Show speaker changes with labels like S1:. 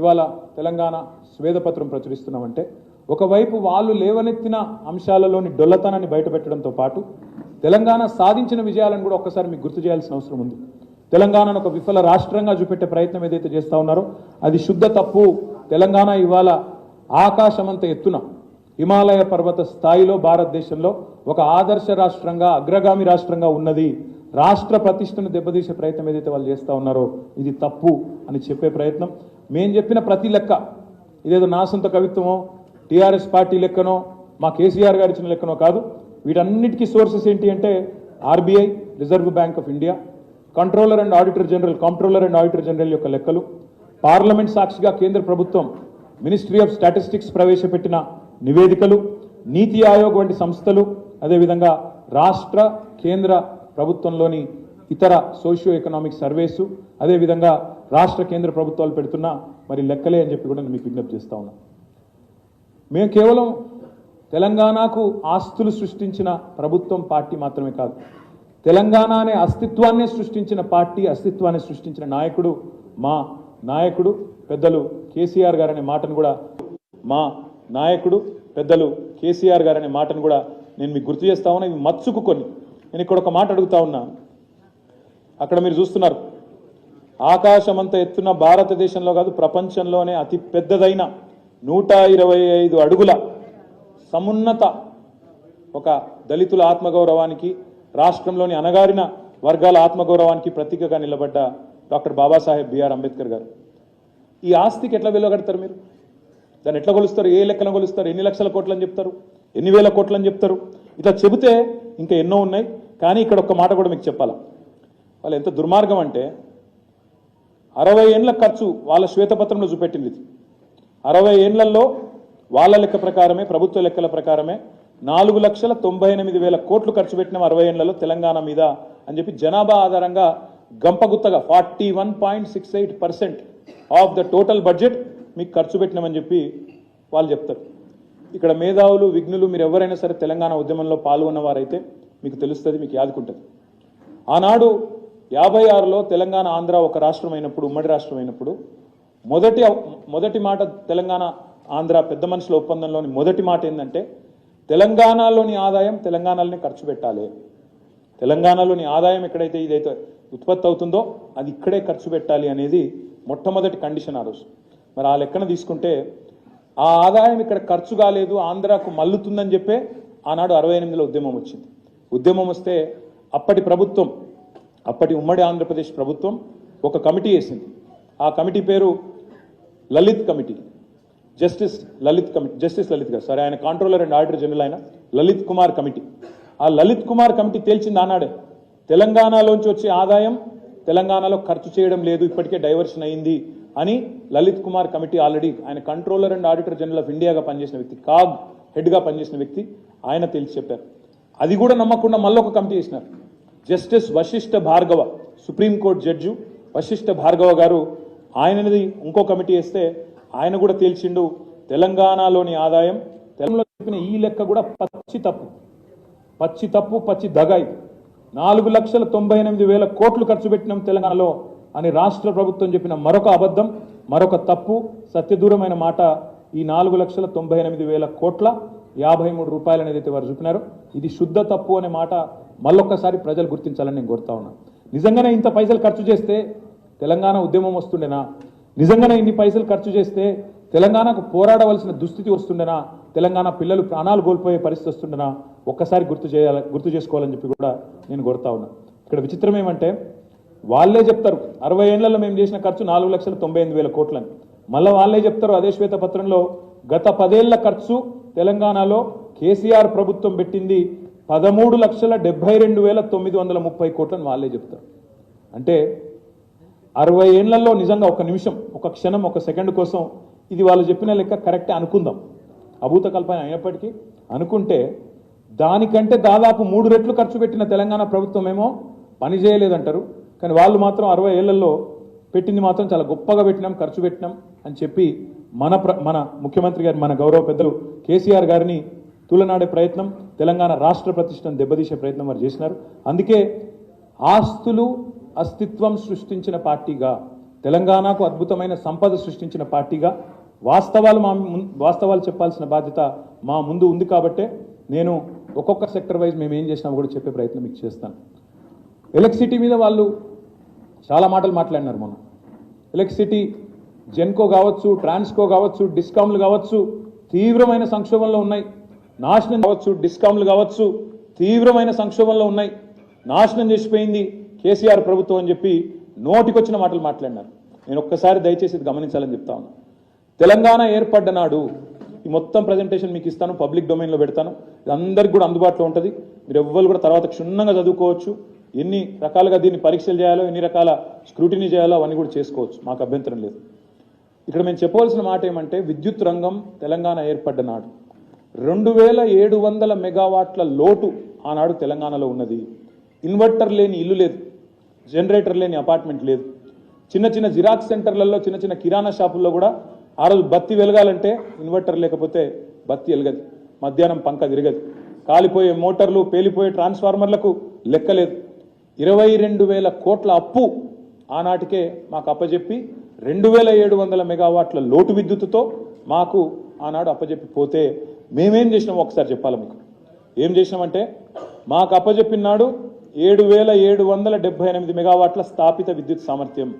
S1: ఇవాళ తెలంగాణ స్వేదపత్రం ప్రచురిస్తున్నామంటే ఒకవైపు వాళ్ళు లేవనెత్తిన అంశాలలోని డొల్లతనాన్ని బయటపెట్టడంతో పాటు తెలంగాణ సాధించిన విజయాలను కూడా ఒక్కసారి మీకు గుర్తు చేయాల్సిన అవసరం ఉంది. తెలంగాణను ఒక విఫల రాష్ట్రంగా చూపెట్టే ప్రయత్నం ఏదైతే చేస్తా ఉన్నారో అది శుద్ధ తప్పు. తెలంగాణ ఇవాళ ఆకాశమంత ఎత్తున హిమాలయ పర్వత స్థాయిలో భారతదేశంలో ఒక ఆదర్శ రాష్ట్రంగా అగ్రగామి రాష్ట్రంగా ఉన్నది. రాష్ట్ర ప్రతిష్టను దెబ్బతీసే ప్రయత్నం ఏదైతే వాళ్ళు చేస్తూ ఉన్నారో ఇది తప్పు అని చెప్పే ప్రయత్నం. మేం చెప్పిన ప్రతి లెక్క ఇదేదో నా సొంత కవిత్వమో టీఆర్ఎస్ పార్టీ లెక్కనో మా కేసీఆర్ గారు ఇచ్చిన లెక్కనో కాదు. వీటన్నిటికీ సోర్సెస్ ఏంటి అంటే RBI reserve bank of India controller and auditor general controller and auditor general యొక్క లెక్కలు. పార్లమెంట్ సాక్షిగా కేంద్ర ప్రభుత్వం మినిస్ట్రీ ఆఫ్ స్టాటిస్టిక్స్ ప్రవేశపెట్టిన నివేదికలు నీతి ఆయోగ్ వంటి సంస్థలు అదేవిధంగా రాష్ట్ర కేంద్ర ప్రభుత్వంలోని ఇతర సోషియో ఎకనామిక్ సర్వేసు అదేవిధంగా రాష్ట్ర కేంద్ర ప్రభుత్వాలు పెడుతున్న మరి లెక్కలే అని చెప్పి కూడా నేను మీకు విజ్ఞప్తి చేస్తా ఉన్నా. మేము కేవలం తెలంగాణకు ఆస్తులు సృష్టించిన ప్రభుత్వం పార్టీ మాత్రమే కాదు తెలంగాణ అనే అస్తిత్వాన్ని సృష్టించిన పార్టీ అస్తిత్వాన్ని సృష్టించిన నాయకుడు మా నాయకుడు పెద్దలు కేసీఆర్ గారు అనే మాటను కూడా మా నాయకుడు పెద్దలు కేసీఆర్ గారు అనే మాటను కూడా నేను మీకు గుర్తు చేస్తా ఉన్నా. ఇవి మత్సుకు కొన్ని. నేను ఇక్కడ ఒక మాట అడుగుతా ఉన్నా. అక్కడ మీరు చూస్తున్నారు. ఆకాశమంత ఎత్తున భారతదేశంలో కాదు ప్రపంచంలోనే అతి పెద్దదైన నూట ఇరవై ఐదు అడుగుల సమున్నత ఒక దళితుల ఆత్మగౌరవానికి రాష్ట్రంలోని అణగారిన వర్గాల ఆత్మగౌరవానికి ప్రతీకగా నిలబడ్డ డాక్టర్ బాబాసాహెబ్ బిఆర్ అంబేద్కర్ గారు. ఈ ఆస్తికి ఎట్లా వెలువగడతారు మీరు? దాన్ని ఎట్లా కొలుస్తారు? ఏ లెక్కన కొలుస్తారు? ఎన్ని లక్షల కోట్లని చెప్తారు? ఎన్ని వేల కోట్లని చెప్తారు? ఇట్లా చెబితే ఇంకా ఎన్నో ఉన్నాయి. కానీ ఇక్కడ ఒక్క మాట కూడా మీకు చెప్పాలా? వాళ్ళు ఎంత దుర్మార్గం అంటే అరవై ఏండ్ల ఖర్చు వాళ్ళ శ్వేతపత్రంలో చూపెట్టింది ఇది. అరవై ఏండ్లలో వాళ్ళ లెక్క ప్రకారమే ప్రభుత్వ లెక్కల ప్రకారమే నాలుగు లక్షల తొంభై ఎనిమిది వేల కోట్లు ఖర్చు పెట్టిన అరవై ఏండ్లలో తెలంగాణ మీద అని చెప్పి జనాభా ఆధారంగా గంపగుత్తగా forty one point six eight percent of the total budget మీకు ఖర్చు పెట్టినామని చెప్పి వాళ్ళు చెప్తారు. ఇక్కడ మేధావులు విఘ్నులు మీరు ఎవరైనా సరే తెలంగాణ ఉద్యమంలో పాల్గొన్న వారైతే మీకు తెలుస్తుంది మీకు యాదుకుంటుంది. ఆనాడు యాభై ఆరులో తెలంగాణ ఆంధ్ర ఒక రాష్ట్రం అయినప్పుడు ఉమ్మడి రాష్ట్రం అయినప్పుడు మొదటి మొదటి మాట తెలంగాణ ఆంధ్ర పెద్ద మనుషుల ఒప్పందంలోని మొదటి మాట ఏంటంటే తెలంగాణలోని ఆదాయం తెలంగాణలోనే ఖర్చు పెట్టాలి. తెలంగాణలోని ఆదాయం ఎక్కడైతే ఇదైతే ఉత్పత్తి అవుతుందో అది ఇక్కడే ఖర్చు పెట్టాలి అనేది మొట్టమొదటి కండిషన్ ఆ రోజు. మరి ఆ లెక్కన తీసుకుంటే ఆ ఆదాయం ఇక్కడ ఖర్చు కాలేదు ఆంధ్రాకు మల్లుతుందని చెప్పే ఆనాడు అరవై ఎనిమిదిలో ఉద్యమం వచ్చింది. ఉద్యమం వస్తే అప్పటి ప్రభుత్వం అప్పటి ఉమ్మడి ఆంధ్రప్రదేశ్ ప్రభుత్వం ఒక కమిటీ వేసింది. ఆ కమిటీ పేరు Lalit committee. Justice Lalit committee justice Lalit garu. సరే ఆయన కాంట్రోలర్ అండ్ ఆడిటర్ జనరల్ ఆయన. లలిత్ కుమార్ కమిటీ. ఆ లలిత్ కుమార్ కమిటీ తేల్చింది ఆనాడే. తెలంగాణలోంచి వచ్చే ఆదాయం తెలంగాణలో ఖర్చు చేయడం లేదు ఇప్పటికే డైవర్షన్ అయింది అని లలిత్ కుమార్ కమిటీ ఆల్రెడీ ఆయన controller and auditor general of ఇండియాగా పనిచేసిన వ్యక్తి కాగ్ హెడ్గా పనిచేసిన వ్యక్తి ఆయన తేల్చి చెప్పారు. అది కూడా నమ్మకుండా మళ్ళీ ఒక కమిటీ చేసినారు justice Vashishtha Bhargava supreme court judge Vashishtha Bhargava garu ఆయనది ఇంకో కమిటీ వేస్తే ఆయన కూడా తేల్చిండు తెలంగాణలోని ఆదాయం తెలంగాణలో చెప్పిన ఈ లెక్క కూడా పచ్చి తప్పు. పచ్చి తప్పు పచ్చి దగ ఇది నాలుగు లక్షల తొంభై ఎనిమిది వేల కోట్లు ఖర్చు పెట్టినాం తెలంగాణలో అని రాష్ట్ర ప్రభుత్వం చెప్పిన మరొక అబద్ధం మరొక తప్పు సత్యదూరమైన మాట ఈ నాలుగు లక్షల తొంభై ఎనిమిది వేల కోట్ల యాభై మూడు రూపాయలు అనేది అయితే వారు చూపినారు ఇది శుద్ధ తప్పు అనే మాట మళ్ళొక్కసారి ప్రజలు గుర్తించాలని నేను కోరుతా ఉన్నా. నిజంగానే ఇంత పైసలు ఖర్చు చేస్తే తెలంగాణ ఉద్యమం వస్తుండేనా? నిజంగానే ఇన్ని పైసలు ఖర్చు చేస్తే తెలంగాణకు పోరాడవలసిన దుస్థితి వస్తుండేనా? తెలంగాణ పిల్లలు ప్రాణాలు కోల్పోయే పరిస్థితి వస్తుండేనా? ఒక్కసారి గుర్తు చేయాలి గుర్తు చేసుకోవాలని చెప్పి కూడా నేను కోరుతా ఉన్నా. ఇక్కడ విచిత్రం ఏమంటే వాళ్ళే చెప్తారు అరవై ఏళ్ళలో మేము చేసిన ఖర్చు నాలుగు లక్షల తొంభై ఎనిమిది వేల కోట్లని. మళ్ళీ వాళ్ళే చెప్తారు అదే శ్వేతపత్రంలో గత పదేళ్ళ ఖర్చు తెలంగాణలో కేసీఆర్ ప్రభుత్వం పెట్టింది పదమూడు లక్షల డెబ్బై రెండు వేల తొమ్మిది వందల ముప్పై కోట్లని వాళ్ళే చెప్తారు. అంటే అరవై ఏళ్ళలో నిజంగా ఒక నిమిషం ఒక క్షణం ఒక సెకండ్ కోసం ఇది వాళ్ళు చెప్పిన లెక్క కరెక్టే అనుకుందాం. అభూత కల్పన అయినప్పటికీ అనుకుంటే దానికంటే దాదాపు మూడు రెట్లు ఖర్చు పెట్టిన తెలంగాణ ప్రభుత్వం ఏమో పని చేయలేదంటారు. కానీ వాళ్ళు మాత్రం అరవై ఏళ్ళలో పెట్టింది మాత్రం చాలా గొప్పగా పెట్టినాం ఖర్చు పెట్టినాం అని చెప్పి మన ప్ర మన ముఖ్యమంత్రి గారు మన గౌరవ పెద్దలు కేసీఆర్ గారిని తూలనాడే ప్రయత్నం తెలంగాణ రాష్ట్ర ప్రతిష్టను దెబ్బతీసే ప్రయత్నం వారు చేసినారు. అందుకే ఆస్తులు అస్తిత్వం సృష్టించిన పార్టీగా తెలంగాణకు అద్భుతమైన సంపద సృష్టించిన పార్టీగా వాస్తవాలు మా ముం- వాస్తవాలు చెప్పాల్సిన బాధ్యత మా ముందు ఉంది కాబట్టే నేను ఒక్కొక్క సెక్టర్ వైజ్ మేము ఏం చేసినా కూడా చెప్పే ప్రయత్నం మీకు చేస్తాను. ఎలక్ట్రిసిటీ మీద వాళ్ళు చాలా మాటలు మాట్లాడినారు మొన్న. ఎలక్ట్రిసిటీ జెన్కో కావచ్చు ట్రాన్స్కో కావచ్చు డిస్కామ్లు కావచ్చు తీవ్రమైన సంక్షోభంలో ఉన్నాయి. నాశనం కావచ్చు డిస్కామ్లు కావచ్చు తీవ్రమైన సంక్షోభంలో ఉన్నాయి. నాశనం చేసిపోయింది కేసీఆర్ ప్రభుత్వం అని చెప్పి నోటికొచ్చిన మాటలు మాట్లాడినారు. నేను ఒక్కసారి దయచేసి ఇది గమనించాలని చెప్తా ఉన్నా. తెలంగాణ ఏర్పడ్డ నాడు ఈ మొత్తం ప్రజెంటేషన్ మీకు ఇస్తాను పబ్లిక్ డొమైన్లో పెడతాను. ఇది అందరికి కూడా అందుబాటులో ఉంటుంది. మీరు ఎవ్వరు కూడా తర్వాత క్షుణ్ణంగా చదువుకోవచ్చు. ఎన్ని రకాలుగా దీన్ని పరీక్షలు చేయాలో ఎన్ని రకాల స్క్రూటినీ చేయాలో అవన్నీ కూడా చేసుకోవచ్చు. మాకు అభ్యంతరం లేదు. ఇక్కడ మేము చెప్పవలసిన మాట ఏమంటే విద్యుత్ రంగం తెలంగాణ ఏర్పడ్డ నాడు. రెండు వేల ఏడు వందల మెగావాట్ల లోటు ఆనాడు తెలంగాణలో ఉన్నది. ఇన్వర్టర్ లేని ఇల్లు లేదు. జనరేటర్ లేని అపార్ట్మెంట్ లేదు. చిన్న చిన్న జిరాక్స్ సెంటర్లలో చిన్న చిన్న కిరాణా షాపుల్లో కూడా ఆ రోజు బత్తి వెలగాలంటే ఇన్వర్టర్ లేకపోతే బత్తి వెలగదు. మధ్యాహ్నం పంక తిరగదు. కాలిపోయే మోటార్లు పేలిపోయే ట్రాన్స్ఫార్మర్లకు లెక్కలేదు. ఇరవై రెండు వేల కోట్ల అప్పు ఆనాటికే మాకు అప్పజెప్పి రెండు వేల ఏడు వందల మెగావాట్ల లోటు విద్యుత్తుతో మాకు ఆనాడు అప్పజెప్పి పోతే మేమేం చేసినాం ఒకసారి చెప్పాలి మీకు. ఏం చేసినామంటే మాకు అప్పజెప్పినాడు ఏడు వేల ఏడు వందల డెబ్బై ఎనిమిది మెగావాట్ల స్థాపిత విద్యుత్ సామర్థ్యం.